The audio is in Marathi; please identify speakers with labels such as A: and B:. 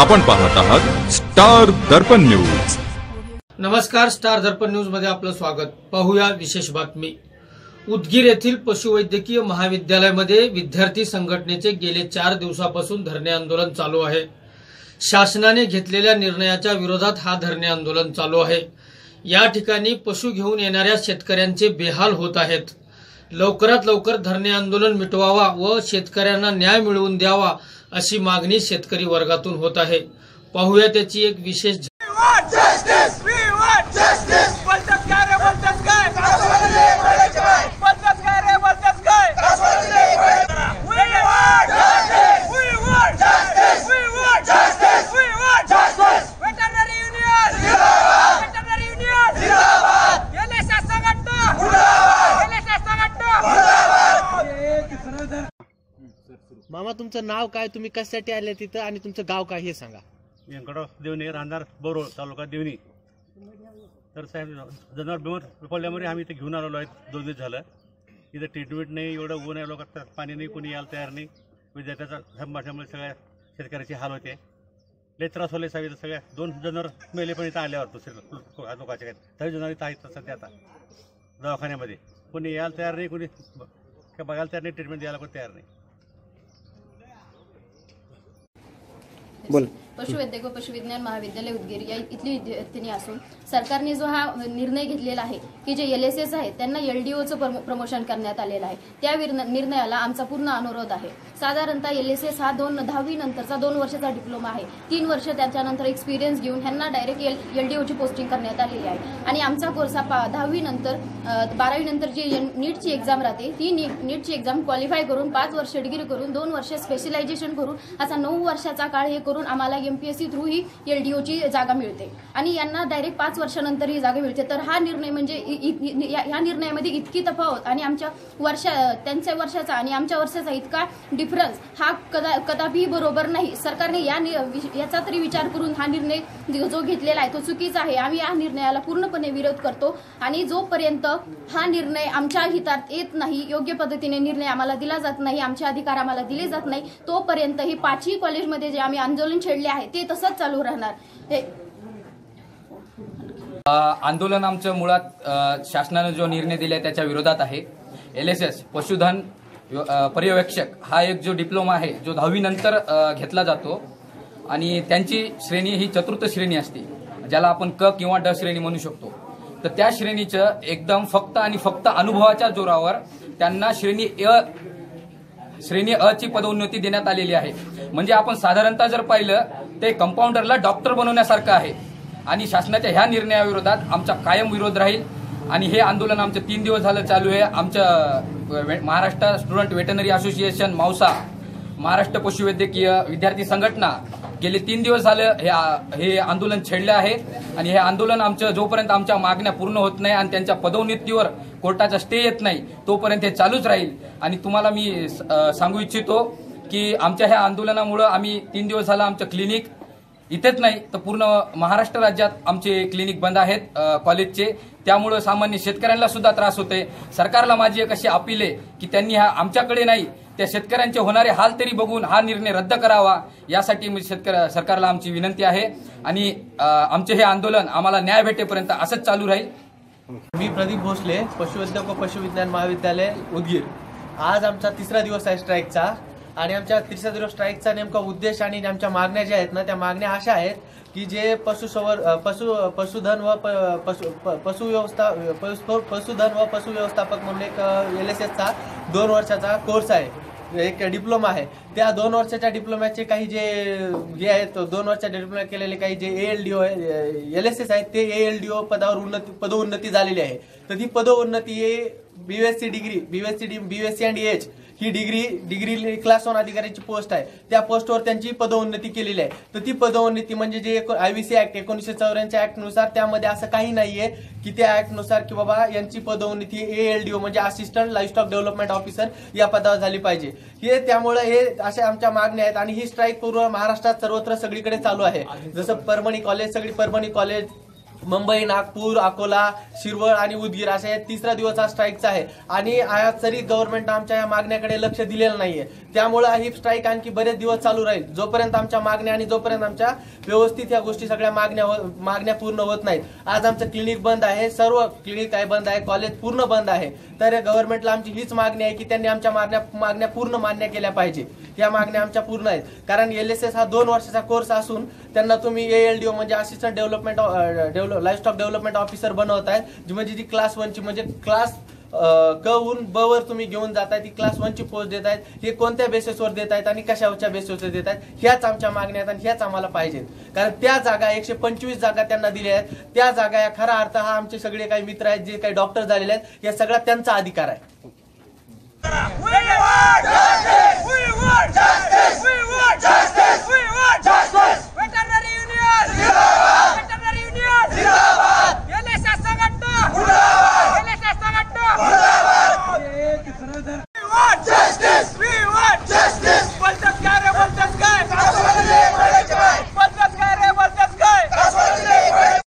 A: आपण पाहत आहात स्टार दर्पण न्यूज.
B: नमस्कार स्टार दर्पण न्यूजमध्ये आपलं स्वागत. पाहूया विशेष बातमी. उदगीर येथील पशुवैद्यकीय महाविद्यालयामध्ये विद्यार्थी संघटनेचे गेले चार दिवसापासून धरणे आंदोलन चालू आहे. शासनाने घेतलेल्या निर्णयाच्या विरोधात हा धरणे आंदोलन चालू आहे. या ठिकाणी पशु घेऊन येणाऱ्या शेतकऱ्यांचे बेहाल होत आहेत. लवकरात लवकर धरणे आंदोलन मिटवावा व शेतकऱ्यांना न्याय मिळवून द्यावा अशी मागणी शेतकरी वर्गातून होत आहे. पाहूया त्याची एक विशेष
C: मामा तुमचं नाव काय? तुम्ही कशासाठी आले तिथं? आणि तुमचं गाव काय? हे सांगा.
D: व्यंकटराव देवणी राहणार बोरोळ तालुका देवणी. तर साहेब जनावर बिमार पडल्यामुळे आम्ही इथे घेऊन आलेलो आहेत. दोन दिवस झालं. इथं ट्रीटमेंट नाही एवढं ऊन आहे. लोकांना पाणी नाही कोणी यायला तयार नाही. विद्यार्थ्याचा संभाषणामुळे सगळ्या शेतकऱ्याचे हाल होते. लय त्रास होले साहेब इथं सगळ्या दोन जनावर मेले पण इथं आल्यावर दुसरे लोकांचे. काय तरी जनावर इथं आहेत सध्या आता. दवाखान्यामध्ये. कोणी यायला तयार नाही कोणी ब- बघायला तयार नाही ट्रीटमेंट द्यायला कोणी तयार नाही.
C: Voilà.
E: पशुवैद्यक व पशुविज्ञान महाविद्यालय उदगीर या इथली विद्यार्थिनी असून सरकारने जो हा निर्णय घेतलेला आहे की जे एल एस एस आहे त्यांना एलडीओचं प्रमोशन करण्यात आलेलं आहे. त्या निर्णयाला आमचा पूर्ण अनुरोध आहे. साधारणतः एल एस एस हा दोन दहावी नंतरचा दोन वर्षाचा डिप्लोमा आहे. तीन वर्ष त्याच्यानंतर एक्सपिरियन्स घेऊन ह्यांना डायरेक्ट एल एलडीओची पोस्टिंग करण्यात आलेली आहे. आणि आमचा कोर्स हा पा- दहावी नंतर बारावी नंतर जी नीटची एक्झाम राहते ती नीटची एक्झाम क्वालिफाय करून पाच वर्ष डिग्री करून दोन वर्ष स्पेशलायझेशन करून असा नऊ वर्षाचा काळ हे करून आम्हाला एमपीएससी थ्रू ही एलडीओची जागा मिळते. आणि यांना डायरेक्ट पाच वर्षानंतर ही जागा मिळते. तर हा निर्णय म्हणजे ह्या या निर्णयामध्ये इतकी तफावत आणि आमच्या वर्षा त्यांच्या वर्षाचा आणि आमच्या वर्षाचा इतका डिफरन्स हा कदा कदापि बरोबर नाही. सरकारने या नि- याचा तरी विचार करून हा निर्णय जो घेतलेला आहे तो चुकीचा आहे. आम्ही या निर्णयाला पूर्णपणे विरोध करतो आणि जोपर्यंत हा निर्णय आमच्या हितात येत नाही योग्य पद्धतीने निर्णय आम्हाला दिला जात नाही आमचे अधिकार आम्हाला दिले जात नाही तोपर्यंत ही पाचही कॉलेजमध्ये जे आम्ही आंदोलन छेडले आहे. ते तसंच चालू राहणार. हे
F: आंदोलन आमचं मुळात शासनानं जो निर्णय दिला त्याच्या विरोधात आहे. एल एस एस पशुधन पर्यवेक्षक हा एक जो डिप्लोमा आहे जो दहावीनंतर घेतला जातो. आणि त्यांची श्रेणी ही चतुर्थ श्रेणी असते ज्याला आपण क किंवा ड श्रेणी म्हणू शकतो. तर त्या श्रेणीचं एकदम फक्त आणि फक्त अनुभवाच्या जोरावर त्यांना श्रेणी अ श्रेणी अ ची पदोन्नती देण्यात आलेली आहे. म्हणजे आपण साधारणतः जर पाहिलं ते कंपाऊंडरला डॉक्टर बनवण्यासारखं आहे. आणि शासनाच्या ह्या निर्णयाविरोधात आमचा कायम विरोध राहील. आणि हे आंदोलन आमचं तीन दिवस झालं चालू आहे. आमच्या वे- महाराष्ट्र स्टुडंट वेटनरी असोसिएशन मावसा महाराष्ट्र पशुवैद्यकीय विद्यार्थी संघटना गेले तीन दिवस झालं हे हे आंदोलन छेडलं आहे. आणि हे आंदोलन आमचं जोपर्यंत आमच्या मागण्या पूर्ण होत नाही आणि त्यांच्या पदोन्नतीवर कोर्टाचा स्टे येत नाही तोपर्यंत हे चालूच राहील. आणि तुम्हाला मी सांगू इच्छितो की आमच्या ह्या आंदोलनामुळं आम्ही तीन दिवस झालं आमचं क्लिनिक इथेच नाही तर पूर्ण महाराष्ट्र राज्यात आमचे क्लिनिक बंद आहेत कॉलेजचे. त्यामुळं सामान्य शेतकऱ्यांना सुद्धा त्रास होते सरकारला माझी एक अशी अपील आहे की त्यांनी हा आमच्याकडे नाही त्या शेतकऱ्यांचे होणारे हाल तरी बघून हा निर्णय रद्द करावा यासाठी मी शेतकऱ्या सरकारला आमची विनंती आहे. आणि आमचे हे आंदोलन आम्हाला न्याय भेटेपर्यंत असंच चालू राहील.
C: मी प्रदीप भोसले पशुवैद्यक व पशुविज्ञान महाविद्यालय उदगीर. आज आमचा तिसरा दिवस आहे स्ट्राईकचा आणि आमच्या तिसऱ्या दिवस स्ट्राईकचा नेमका उद्देश आणि आमच्या मागण्या ज्या आहेत ना त्या मागण्या अशा आहेत की जे पशुसंवर पशु पशुधन व प- पशु प- पशु- पशुधन व पशु व्यवस्थापक म्हणून एक एल एस एसचा दोन वर्षाचा कोर्स आहे. एक डिप्लोमा आहे. त्या दोन वर्षाच्या डिप्लोम्याचे काही जे हे आहेत दोन वर्षाच्या डिप्लोमा केलेले काही जे A L D O L S S आहेत ते ए एल डी ओ पदावर उन्नती पदोन्नती झालेली आहे. तर ती पदोन्नती हे C degree B S C D B S C and H he degree degree class one अधिकाऱ्याची पोस्ट आहे. त्या पोस्टवर त्यांची पदोन्नती केलेली आहे. तर ती पदोन्नती म्हणजे जे आयव्हीसी ऍक्ट एकोणीसशे चौऱ्याऐंशी ऍक्टनुसार त्यामध्ये असं काही नाहीये की त्या ऍक्टनुसार की बाबा यांची पदोन्नती ए एल डी ओ म्हणजे असिस्टंट लाईफस्टॉक डेव्हलपमेंट ऑफिसर या पदावर झाली पाहिजे. हे त्यामुळे हे अशा आमच्या मागण्या आहेत आणि ही स्ट्राईक पूर्व महाराष्ट्रात सर्वत्र सगळीकडे चालू आहे. जसं परभणी कॉलेज सगळी परभणी कॉलेज मुंबई नागपूर अकोला शिरवळ आणि उदगीर अशा या तिसरा दिवस हा स्ट्राईकचा आहे. आणि आज तरी गव्हर्नमेंट आमच्या या मागण्याकडे लक्ष दिलेलं नाहीये. त्यामुळे ही स्ट्राईक आणखी बरेच दिवस चालू राहील. जोपर्यंत आमच्या मागण्या आणि जोपर्यंत आमच्या व्यवस्थित या गोष्टी सगळ्या मागण्या मागण्या पूर्ण होत नाहीत. आज आमचं क्लिनिक बंद आहे. सर्व क्लिनिक आहे बंद आहे? कॉलेज पूर्ण बंद आहे. तर गव्हर्नमेंटला आमची हीच मागणी आहे की त्यांनी आमच्या मागण्या मागण्या पूर्ण मान्य केल्या पाहिजे. या मागण्या आमच्या पूर्ण आहेत. कारण एल एस एस हा दोन वर्षाचा कोर्स असून त्यांना तुम्ही एएलडीओ म्हणजे assistant development develop livestock development officer बनवत आहे जी म्हणजे जी क्लास वनची म्हणजे क्लास क हून ब वर तुम्ही घेऊन जाताय ती क्लास वनची पोस्ट देत आहेत हे कोणत्या बेसिसवर देत आहेत आणि कशावरच्या बेसिसवर देत आहेत ह्याच आमच्या मागण्या आहेत आणि ह्याच आम्हाला पाहिजेत. कारण त्या जागा एकशे पंचवीस जागा त्यांना दिल्या आहेत. त्या जागा या खरा अर्थ हा आमचे सगळे काही मित्र आहेत जे काही डॉक्टर झालेले आहेत या सगळा त्यांचा अधिकार आहे.